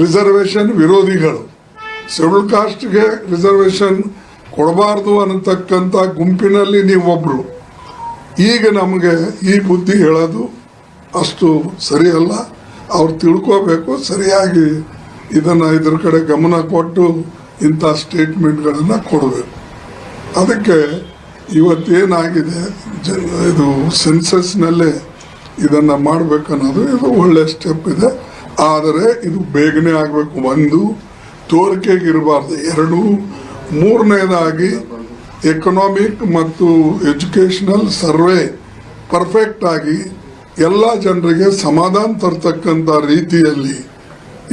Reservation ವಿರೋಧಿಗಳು. Schedule ಕಾಸ್ಟ್ಗೆ reservation ಕೊಡಬಾರ್ದು ಅನ್ನತಕ್ಕಂಥ ಗುಂಪಿನಲ್ಲಿ ನೀವೊಬ್ರು. ಈಗ ನಮಗೆ ಈ ಬುದ್ಧಿ ಹೇಳೋದು ಅಷ್ಟು ಸರಿಯಲ್ಲ. ಅವ್ರು ತಿಳ್ಕೋಬೇಕು, ಸರಿಯಾಗಿ ಇದನ್ನು ಇದ್ರ ಕಡೆ ಗಮನ ಕೊಟ್ಟು ಇಂಥ ಸ್ಟೇಟ್ಮೆಂಟ್ಗಳನ್ನು ಕೊಡಬೇಕು. ಅದಕ್ಕೆ ಇವತ್ತೇನಾಗಿದೆ, ಜನ ಇದು ಸೆನ್ಸಸ್ನಲ್ಲೇ ಇದನ್ನು ಮಾಡಬೇಕನ್ನೋದು ಇದು ಒಳ್ಳೆಯ ಸ್ಟೆಪ್ ಇದೆ. ಆದರೆ ಇದು ಬೇಗನೆ ಆಗಬೇಕು. ಒಂದು ತೋರಿಕೆಗೆ ಇರಬಾರ್ದು ಎರಡು, ಮೂರನೇದಾಗಿ ಎಕನಾಮಿಕ್ ಮತ್ತು ಎಜುಕೇಷನಲ್ ಸರ್ವೆ ಪರ್ಫೆಕ್ಟ್ ಆಗಿ ಎಲ್ಲ ಜನರಿಗೆ ಸಮಾಧಾನ ತರ್ತಕ್ಕಂಥ ರೀತಿಯಲ್ಲಿ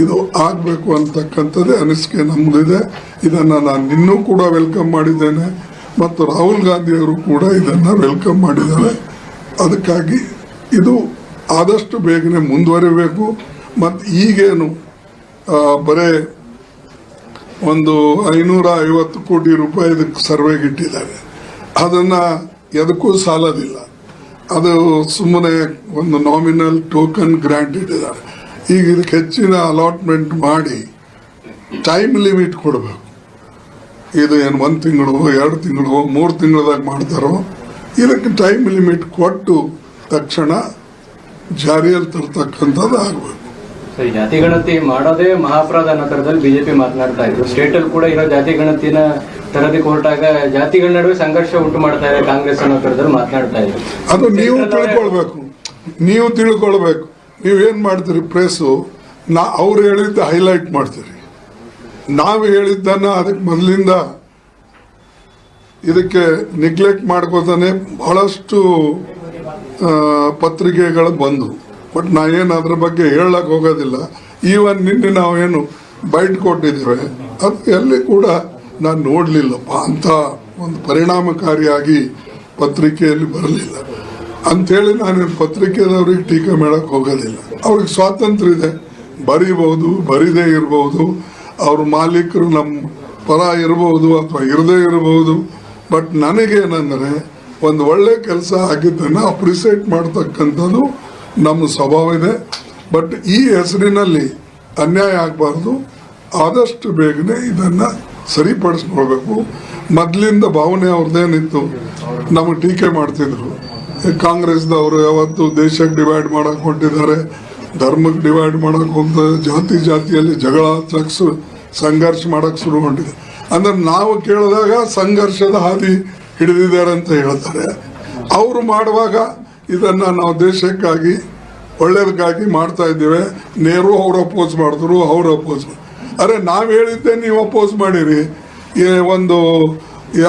ಇದು ಆಗಬೇಕು ಅಂತಕ್ಕಂಥದ್ದೇ ಅನಿಸಿಕೆ ನಮ್ಮದಿದೆ ಇದನ್ನು ನಾನು ಇನ್ನೂ ಕೂಡ ವೆಲ್ಕಮ್ ಮಾಡಿದ್ದೇನೆ ಮತ್ತು ರಾಹುಲ್ ಗಾಂಧಿಯವರು ಕೂಡ ಇದನ್ನು ವೆಲ್ಕಮ್ ಮಾಡಿದ್ದಾರೆ. ಅದಕ್ಕಾಗಿ ಇದು ಆದಷ್ಟು ಬೇಗನೆ ಮುಂದುವರಿಬೇಕು. ಮತ್ತು ಈಗೇನು ಬರೀ ಒಂದು ಐನೂರ ಐವತ್ತು ಕೋಟಿ ರೂಪಾಯಿ ಇದಕ್ಕೆ ಸರ್ವೆಗೆ ಇಟ್ಟಿದ್ದಾರೆ. ಅದನ್ನು ಎದಕ್ಕೂ ಸಾಲದಿಲ್ಲ. ಅದು ಸುಮ್ಮನೆ ಒಂದು ನಾಮಿನಲ್ ಟೋಕನ್ ಗ್ರ್ಯಾಂಟ್ ಇಟ್ಟಿದ್ದಾರೆ. ಈಗ ಇದಕ್ಕೆ ಹೆಚ್ಚಿನ ಅಲಾಟ್ಮೆಂಟ್ ಮಾಡಿ ಟೈಮ್ ಲಿಮಿಟ್ ಕೊಡಬೇಕು. ಇದು ಏನು ಒಂದು ತಿಂಗಳು, ಎರಡು ತಿಂಗಳು, ಮೂರು ತಿಂಗಳದಾಗ ಮಾಡ್ತಾರೋ, ಇದಕ್ಕೆ ಟೈಮ್ ಲಿಮಿಟ್ ಕೊಟ್ಟು ತಕ್ಷಣ ಜಾರಿಯಲ್ಲಿ ತರ್ತಕ್ಕಂಥದ್ದು ಆಗಬೇಕು. ಜಾತಿ ಗಣತಿ ಮಾಡೋದೇ ಮಹಾಪರಾಧ ಅನ್ನೋ ತರದಲ್ಲಿ ಬಿಜೆಪಿ ಮಾತನಾಡ್ತಾ ಇದ್ರು. ಸ್ಟೇಟ್ ಅಲ್ಲಿ ಕೂಡ ಇರೋ ಜಾತಿ ಗಣತಿನ ತರದಿ ಹೊರಟಾಗ ಜಾತಿಗಳ ನಡುವೆ ಸಂಘರ್ಷ ಉಂಟು ಮಾಡ್ತಾ ಇದೆ ಕಾಂಗ್ರೆಸ್ ಅನ್ನೋ ತರದಲ್ಲಿ ಮಾತನಾಡ್ತಾ ಇದ್ರು. ಅದು ನೀವು ತಿಳ್ಕೊಳ್ಬೇಕು. ನೀವು ತಿಳ್ಕೊಳ್ಬೇಕು. ನೀವೇನ್ ಮಾಡ್ತೀರಿ ಪ್ರೆಸ್ ನಾ ಅವ್ರು ಹೇಳಿದ್ದ ಹೈಲೈಟ್ ಮಾಡ್ತೀರಿ. ನಾವು ಹೇಳಿದ್ದನ್ನ ಅದಕ್ಕೆ ಮೊದಲಿಂದ ಇದಕ್ಕೆ ನೆಗ್ಲೆಕ್ಟ್ ಮಾಡ್ಕೋತಾನೆ ಬಹಳಷ್ಟು ಪತ್ರಿಕೆಗಳು ಬಂದು. ಬಟ್ ನಾ ಏನು ಅದ್ರ ಬಗ್ಗೆ ಹೇಳಕ್ ಹೋಗೋದಿಲ್ಲ. ಈವನ್ ನಿನ್ನೆ ಏನು ಬೈಟ್ ಕೊಟ್ಟಿದ್ದೇವೆ ಅದು ಎಲ್ಲಿ ಕೂಡ ನಾನು ನೋಡಲಿಲ್ಲಪ್ಪ. ಅಂತ ಒಂದು ಪರಿಣಾಮಕಾರಿಯಾಗಿ ಪತ್ರಿಕೆಯಲ್ಲಿ ಬರಲಿಲ್ಲ. ಅಂಥೇಳಿ ನಾನು ಪತ್ರಿಕೆದವ್ರಿಗೆ ಟೀಕೆ ಮಾಡಕ್ ಹೋಗೋದಿಲ್ಲ. ಅವ್ರಿಗೆ ಸ್ವಾತಂತ್ರ್ಯ ಇದೆ. ಬರೀಬಹುದು, ಬರಿದೇ ಇರಬಹುದು. ಅವ್ರ ಮಾಲೀಕರು ನಮ್ಮ ಪರ ಇರಬಹುದು ಅಥವಾ ಇರದೇ ಇರಬಹುದು. ಬಟ್ ನನಗೇನೆಂದರೆ, ಒಂದು ಒಳ್ಳೆ ಕೆಲಸ ಆಗಿದ್ದನ್ನು ಅಪ್ರಿಸಿಯೇಟ್ ಮಾಡ್ತಕ್ಕಂಥದ್ದು ನಮ್ಮ ಸ್ವಭಾವ ಇದೆ. ಬಟ್ ಈ ಹೆಸರಿನಲ್ಲಿ ಅನ್ಯಾಯ ಆಗಬಾರ್ದು. ಆದಷ್ಟು ಬೇಗನೆ ಇದನ್ನು ಸರಿಪಡಿಸ್ಕೊಳ್ಬೇಕು. ಮೊದಲಿಂದ ಭಾವನೆ ಅವ್ರದ್ದೇನಿತ್ತು ನಮಗೆ ಟೀಕೆ ಮಾಡ್ತಿದ್ರು. ಕಾಂಗ್ರೆಸ್ದವರು ಯಾವತ್ತು ದೇಶಕ್ಕೆ ಡಿವೈಡ್ ಮಾಡೋಕೆ ಹೊಂಟಿದ್ದಾರೆ. ಧರ್ಮಕ್ಕೆ ಡಿವೈಡ್ ಮಾಡೋಕೆ ಹೋಗ್ತಾ ಜಾತಿ ಜಾತಿಯಲ್ಲಿ ಜಗಳ ಹಚ್ಚಕ್ ಸಂಘರ್ಷ ಮಾಡೋಕ್ಕೆ ಶುರು ಹೊಂಟಿದೆ. ಅಂದ್ರೆ ನಾವು ಕೇಳಿದಾಗ ಸಂಘರ್ಷದ ಹಾದಿ ಹಿಡಿದಿದ್ದಾರೆ ಅಂತ ಹೇಳ್ತಾರೆ. ಅವರು ಮಾಡುವಾಗ ಇದನ್ನ ನಾವು ದೇಶಕ್ಕಾಗಿ ಒಳ್ಳೆಯದಕ್ಕಾಗಿ ಮಾಡ್ತಾ ಇದ್ದೇವೆ. ನೇರು ಅವ್ರು ಅಪೋಸ್ ಮಾಡಿದ್ರು ಅವ್ರು ಅಪೋಸ್ ಅರೆ ನಾವು ಹೇಳಿದ್ದೆ ನೀವು ಅಪೋಸ್ ಮಾಡಿರಿ. ಏ ಒಂದು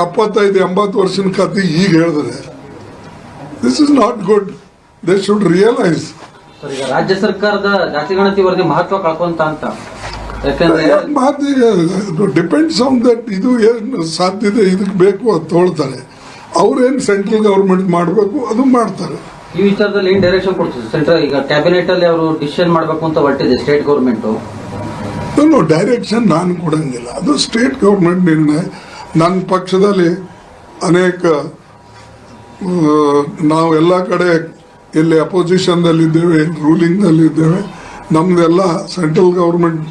ಎಪ್ಪತ್ತೈದು ಎಂಬತ್ತು ವರ್ಷದ ಕತೆ ಈಗ ಹೇಳಿದ್ರೆ this is not good they should realise ರಾಜ್ಯ ಸರ್ಕಾರದ ಜಾತಿ ಗಣತಿ ವರದಿ ಮಹತ್ವ ಕಳ್ಕೊಂತ ಅಂತ. ಡಿಪೆಂಡ್ಸ್ ಆನ್ ದಟ್ ಇದು ಏನು ಸಾಧ್ಯತೆ ಇದಕ್ಕೆ ಬೇಕು ಅಂತ ತೊಳ್ತಾರೆ ಅವ್ರೇನು ಸೆಂಟ್ರಲ್ ಗೌರ್ಮೆಂಟ್ ಮಾಡಬೇಕು ಅದು ಮಾಡ್ತಾರೆ. ಈ ವಿಚಾರದಲ್ಲಿ ಏನ್ ಡೈರೆಕ್ಷನ್ ಕೊಡ್ತೀವಿ ಸೆಂಟ್ರಲ್ ಈಗ ಕ್ಯಾಬಿನೆಟ್ ಅಲ್ಲಿ ಅವರು ಡಿಸಿಷನ್ ಮಾಡಬೇಕು ಅಂತ ಹೊರಟಿದೆ ಸ್ಟೇಟ್ ಗೌರ್ಮೆಂಟ್ ಡೈರೆಕ್ಷನ್ ನಾನು ಕೊಡಂಗಿಲ್ಲ. ಅದು ಸ್ಟೇಟ್ ಗೌರ್ಮೆಂಟ್ ನಿರ್ಣಯ. ನನ್ನ ಪಕ್ಷದಲ್ಲಿ ಅನೇಕ ನಾವು ಎಲ್ಲ ಕಡೆ ಎಲ್ಲಿ ಅಪೋಸಿಷನ್ದಲ್ಲಿದ್ದೇವೆ ರೂಲಿಂಗ್ನಲ್ಲಿ ಇದ್ದೇವೆ ನಮ್ಮದೆಲ್ಲ ಸೆಂಟ್ರಲ್ ಗೌರ್ಮೆಂಟ್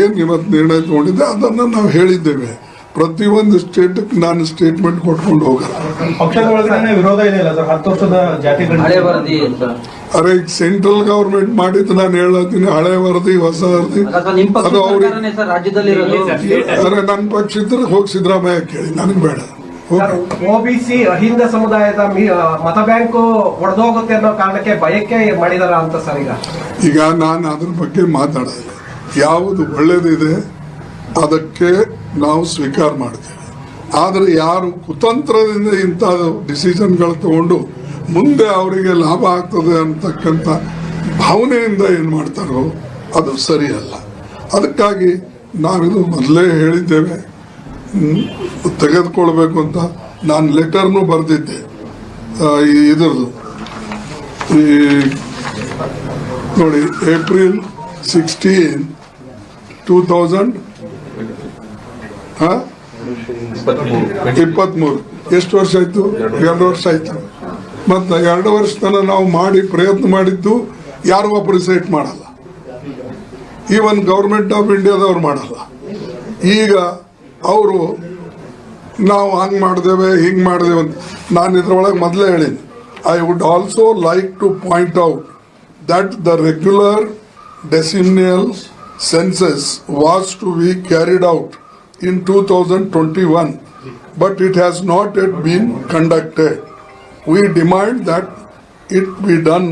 ಏನು ಇವತ್ತು ನಿರ್ಣಯ ತಗೊಂಡಿದೆ ಅದನ್ನು ನಾವು ಹೇಳಿದ್ದೇವೆ. ಪ್ರತಿಯೊಂದು ಸ್ಟೇಟ್ ನಾನು ಸ್ಟೇಟ್ಮೆಂಟ್ ಕೊಟ್ಕೊಂಡು ಹೋಗಲ್ಲ. ಅರೆ ಈಗ ಸೆಂಟ್ರಲ್ ಗವರ್ಮೆಂಟ್ ಮಾಡಿದ್ದು ನಾನು ಹೇಳತ್ತೀನಿ ಹಳೆ ವರದಿ ಹೊಸ ವರದಿ. ಅದು ಅವ್ರಿಗೆ ಸರ್ಕಾರನೇ ಸರ್ ರಾಜ್ಯದಲ್ಲಿ ಇರೋದು? ಅರೆ ನನ್ನ ಪಕ್ಷ ಇದ್ರೆ ಹೋಗಿ ಸಿದ್ದರಾಮಯ್ಯ ಕೇಳಿ ನನಗೆ ಬೇಡ. ಓಬಿಸಿ ಅಹಿಂದ ಸಮುದಾಯದ ಮಿ- ಮತ ಬ್ಯಾಂಕ್ ಒಡೆದೋಗುತ್ತೆ ಅನ್ನೋ ಕಾರಣಕ್ಕೆ ಭಯಕ್ಕೆ ಮಾಡಿದಾರ ಅಂತ ಸರ್ ಈಗ. ಈಗ ನಾನು ಅದ್ರ ಬಗ್ಗೆ ಮಾತಾಡೋದಿಲ್ಲ. ಯಾವುದು ಒಳ್ಳೇದಿದೆ ಅದಕ್ಕೆ ನಾವು ಸ್ವೀಕಾರ ಮಾಡ್ತೇವೆ. ಆದರೆ ಯಾರು ಕುತಂತ್ರದಿಂದ ಇಂಥ ಡಿಸಿಷನ್ಗಳು ತಗೊಂಡು ಮುಂದೆ ಅವರಿಗೆ ಲಾಭ ಆಗ್ತದೆ ಅಂತಕ್ಕಂಥ ಭಾವನೆಯಿಂದ ಏನು ಮಾಡ್ತಾರೋ ಅದು ಸರಿಯಲ್ಲ. ಅದಕ್ಕಾಗಿ ನಾವಿದು ಮೊದಲೇ ಹೇಳಿದ್ದೇವೆ. ತೆಗೆದುಕೊಳ್ಬೇಕು ಅಂತ ನಾನು ಲೆಟರ್ನು ಬರೆದಿದ್ದೆ. ಇದರದು ಈ ನೋಡಿ, ಏಪ್ರಿಲ್ ಸಿಕ್ಸ್ಟೀನ್, ಟೂ ತೌಸಂಡ್ ಇಪ್ಪತ್ಮೂರು. ಎಷ್ಟು ವರ್ಷ ಆಯ್ತು? ಎರಡು ವರ್ಷ ಆಯ್ತು. ಮತ್ತು ಎರಡು ವರ್ಷ ನಾವು ಮಾಡಿ ಪ್ರಯತ್ನ ಮಾಡಿದ್ದು ಯಾರು ಸೈಟ್ ಮಾಡಲ್ಲ. ಈವನ್ ಗೌರ್ಮೆಂಟ್ ಆಫ್ ಇಂಡಿಯಾದವ್ರು ಮಾಡಲ್ಲ. ಈಗ ಅವರು ನಾವು ಹಂಗೆ ಮಾಡಿದೇವೆ, ಹಿಂಗೆ ಮಾಡಿದೇವೆ ಅಂತ ನಾನು ಇದ್ರೊಳಗೆ ಮೊದಲೇ ಹೇಳೀನಿ. I would also like to point out that the regular decennial census was to be carried out twenty one but it has not yet been conducted we demand that it be done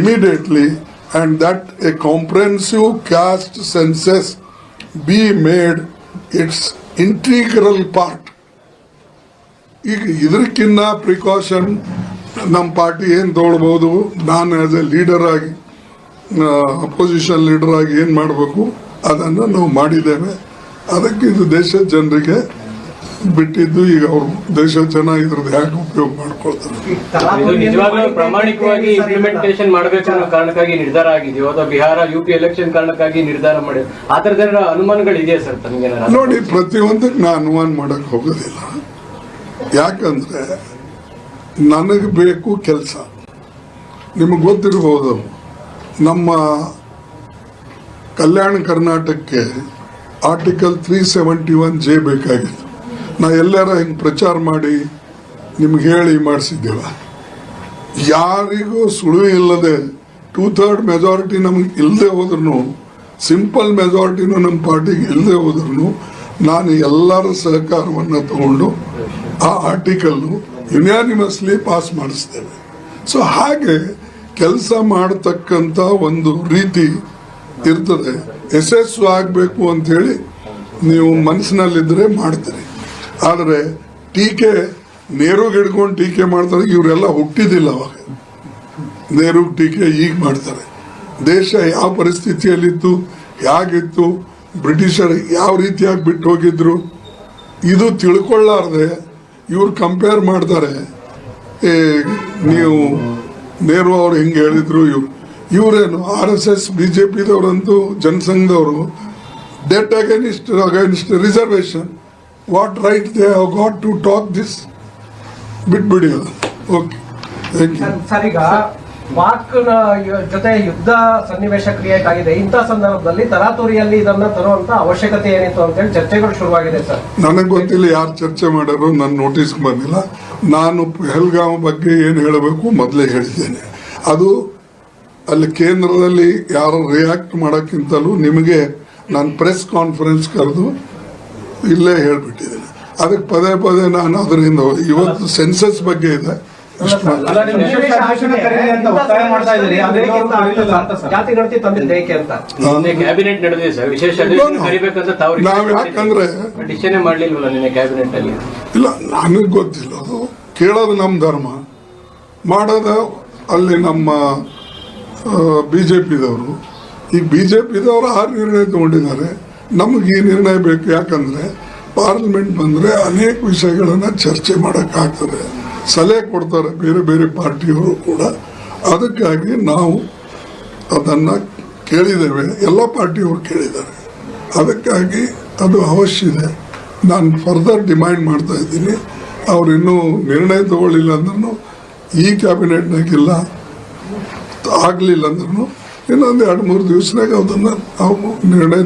immediately and that a comprehensive caste census be made its integral part. ಈಗ ಇದಕ್ಕಿನ್ನ precaution ನಮ್ಮ party ಏನು ತಗೊಳ್ಬೋದು ನಾನು as a leader ಆಗಿ opposition leader ಆಗಿ ಏನು ಮಾಡಬೇಕು? ಅದನ್ನು ನಾವು ಮಾಡಿದ್ದೇವೆ. ಅದಕ್ಕೆ ಇದು ದೇಶದ ಜನರಿಗೆ ಬಿಟ್ಟಿದ್ದು ಈಗ ಅವ್ರು ದೇಶ ಜನ ಇದ್ರದ್ದು ಹೇಗೆ ಉಪಯೋಗ ಮಾಡ್ಕೊಳ್ತಾರೆ? ಪ್ರಾಮಾಣಿಕವಾಗಿ. ಇಂಪ್ಲಿಮೆಂಟೇಷನ್ ಮಾಡಬೇಕು ಅನ್ನೋ ಕಾರಣಕ್ಕಾಗಿ ನಿರ್ಧಾರ ಆಗಿದೆಯೋ ಅಥವಾ ಬಿಹಾರ ಯು ಪಿ ಎಲೆಕ್ಷನ್ ಕಾರಣಕ್ಕಾಗಿ ನಿರ್ಧಾರ ಮಾಡಿ ಆ ತರದ ಅನುಮಾನಗಳು ಇದೆಯಾ ಸರ್ ತಮಗೆ ನೋಡಿ ಪ್ರತಿಯೊಂದಕ್ಕೆ ನಾ ಅನುಮಾನ ಮಾಡಕ್ ಹೋಗೋದಿಲ್ಲ. ಯಾಕಂದ್ರೆ ನನಗೆ ಬೇಕು ಕೆಲಸ. ನಿಮಗೆ ಗೊತ್ತಿರ್ಬೋದು ನಮ್ಮ ಕಲ್ಯಾಣ ಕರ್ನಾಟಕಕ್ಕೆ article three seventy one J ಬೇಕಾಗಿತ್ತು. ನಾ ಎಲ್ಲಾರ ಹಿಂಗೆ ಪ್ರಚಾರ ಮಾಡಿ ನಿಮ್ಗೆ ಹೇಳಿ ಮಾಡಿಸಿದ್ದೇವ. ಯಾರಿಗೂ ಸುಳಿವು ಇಲ್ಲದೆ ಟೂ ಥರ್ಡ್ ಮೆಜಾರಿಟಿ ನಮಗೆ ಇಲ್ಲದೆ ಹೋದ್ರೂ ಸಿಂಪಲ್ ಮೆಜಾರಿಟಿನೂ ನಮ್ಮ ಪಾರ್ಟಿಗೆ ಇಲ್ಲದೆ ಹೋದ್ರೂ ನಾನು ಎಲ್ಲರ ಸಹಕಾರವನ್ನು ತಗೊಂಡು ಆ ಆರ್ಟಿಕಲ್ಲು ಯುನಾನಿಮಸ್ಲಿ ಪಾಸ್ ಮಾಡಿಸ್ತೇವೆ. ಸೊ ಹಾಗೆ ಕೆಲಸ ಮಾಡತಕ್ಕಂಥ ಒಂದು ರೀತಿ ಇರ್ತದೆ. ಯಶಸ್ಸು ಆಗಬೇಕು ಅಂಥೇಳಿ ನೀವು ಮನಸ್ಸಿನಲ್ಲಿದ್ದರೆ ಮಾಡ್ತೀರಿ. ಆದರೆ ಟೀಕೆ, ನೇರುಗೆ ಹಿಡ್ಕೊಂಡು ಟೀಕೆ ಮಾಡ್ತಾರೆ, ಇವರೆಲ್ಲ ಹುಟ್ಟಿದಿಲ್ಲ ಅವಾಗ. ನೇರು ಟೀಕೆ ಈಗ ಮಾಡ್ತಾರೆ. ದೇಶ ಯಾವ ಪರಿಸ್ಥಿತಿಯಲ್ಲಿತ್ತು, ಹೇಗಿತ್ತು, ಬ್ರಿಟಿಷರು ಯಾವ ರೀತಿಯಾಗಿ ಬಿಟ್ಟು ಹೋಗಿದ್ರು, ಇದು ತಿಳ್ಕೊಳ್ಳಾರ್ದೆ ಇವ್ರು ಕಂಪೇರ್ ಮಾಡ್ತಾರೆ ನೀವು ನೇರು ಅವ್ರು ಹಿಂಗೆ ಹೇಳಿದ್ರು, ಇವ್ರು ಇವರೇನು R S S B J ಪಿದವರಂತೂ ಜನಸಂಘದವರು. That against against reservation what right they have got to talk this ಬಿಟ್ಬಿಡಿ ಅದು. ಓಕೆ ಥ್ಯಾಂಕ್ ಯು ಸರ್- ಈಗ ಪಾಕ್ ಜೊತೆ ಯುದ್ಧ ಸನ್ನಿವೇಶ ಕ್ರಿಯೇಟ್ ಆಗಿದೆ ಇಂಥ ಸಂದರ್ಭದಲ್ಲಿ ತರಾತುರಿಯಲ್ಲಿ ಇದನ್ನ ತರುವಂತ ಅವಶ್ಯಕತೆ ಏನಿತ್ತು ಅಂತೇಳಿ ಚರ್ಚೆಗಳು ಶುರುವಾಗಿದೆ ಸರ್. ನನಗೆ ಗೊತ್ತಿಲ್ಲ ಯಾರು ಚರ್ಚೆ ಮಾಡೋರು ನನ್ನ ನೋಟಿಸ್ ಬಂದಿಲ್ಲ. ನಾನು ಪೆಹಲ್ಗಾಮ್ ಬಗ್ಗೆ ಏನು ಹೇಳಬೇಕು ಮೊದಲೇ ಹೇಳಿದ್ದೇನೆ ಅದು ಅಲ್ಲಿ ಕೇಂದ್ರದಲ್ಲಿ ಯಾರು ರಿಯಾಕ್ಟ್ ಮಾಡೋಕ್ಕಿಂತಲೂ ನಿಮಗೆ ನಾನು ಪ್ರೆಸ್ ಕಾನ್ಫರೆನ್ಸ್ ಕರೆದು ಇಲ್ಲೇ ಹೇಳ್ಬಿಟ್ಟಿದ್ದೀನಿ. ಅದಕ್ಕೆ ಪದೇ ಪದೇ ನಾನು ಅದರಿಂದ ಇವತ್ತು ಸೆನ್ಸಸ್ ಬಗ್ಗೆ ಇದೆ. ಅಲ್ಲ, ನೀವು ವಿಶೇಷ ಅಧಿವೇಶನ ಅಂತ ಒತ್ತಾಯ ಮಾಡ್ತಾ ಇದ್ದೀರಿ. ಅದು ಅಂತ ಸರ್. ಜಾತಿ ಗಣತಿ ತಂದಿದ್ದು ಏಕೆ ಅಂತ? ನಿನ್ನೆ ಕ್ಯಾಬಿನೆಟ್ ನಡೆದಿದೆ ಸರ್. ವಿಶೇಷ ಅಧಿವೇಶನ ಕರಿಬೇಕಂತ ತಾವು ನಾವ್ ಯಾಕಂದ್ರೆ- ಡಿಸಿಷನ್ ಮಾಡ್ಲಿಲ್ವಲ್ಲ ನಿನ್ನೆ ಕ್ಯಾಬಿನೆಟ್ ಅಲ್ಲಿ? ಇಲ್ಲ ನನಗೆ ಗೊತ್ತಿಲ್ಲ ಅದು. ಕೇಳೋದು ನಮ್ಮ ಧರ್ಮ. ಮಾಡೋದು ಅಲ್ಲಿ ನಮ್ಮ ಬಿ ಜೆ ಪಿದವರು ಈ ಬಿ ಜೆ ಪಿದವರು ಆ ನಿರ್ಣಯ ತಗೊಂಡಿದ್ದಾರೆ. ನಮಗೆ ಈ ನಿರ್ಣಯ ಬೇಕು ಯಾಕಂದರೆ ಪಾರ್ಲಿಮೆಂಟ್ ಬಂದರೆ ಅನೇಕ ವಿಷಯಗಳನ್ನು ಚರ್ಚೆ ಮಾಡೋಕ್ಕಾಗ್ತದೆ ಸಲಹೆ ಕೊಡ್ತಾರೆ ಬೇರೆ ಬೇರೆ ಪಾರ್ಟಿಯವರು ಕೂಡ. ಅದಕ್ಕಾಗಿ ನಾವು ಅದನ್ನು ಕೇಳಿದ್ದೇವೆ. ಎಲ್ಲ ಪಾರ್ಟಿಯವರು ಕೇಳಿದ್ದಾರೆ. ಅದಕ್ಕಾಗಿ ಅದು ಅವಶ್ಯ ಇದೆ. ನಾನು ಫರ್ದರ್ ಡಿಮ್ಯಾಂಡ್ ಮಾಡ್ತಾ ಇದ್ದೀನಿ. ಅವ್ರು ಇನ್ನೂ ನಿರ್ಣಯ ತಗೊಳ್ಳಿಲ್ಲ ಅಂದ್ರೂ ಈ ಕ್ಯಾಬಿನೆಟ್ನಾಗಿಲ್ಲ ಆಗಲಿಲ್ಲ ಅಂದ್ರೂ ಇನ್ನೊಂದು ಎರಡು ಮೂರು ದಿವಸನಾಗ ಅದನ್ನು ನಾವು ನಿರ್ಣಯ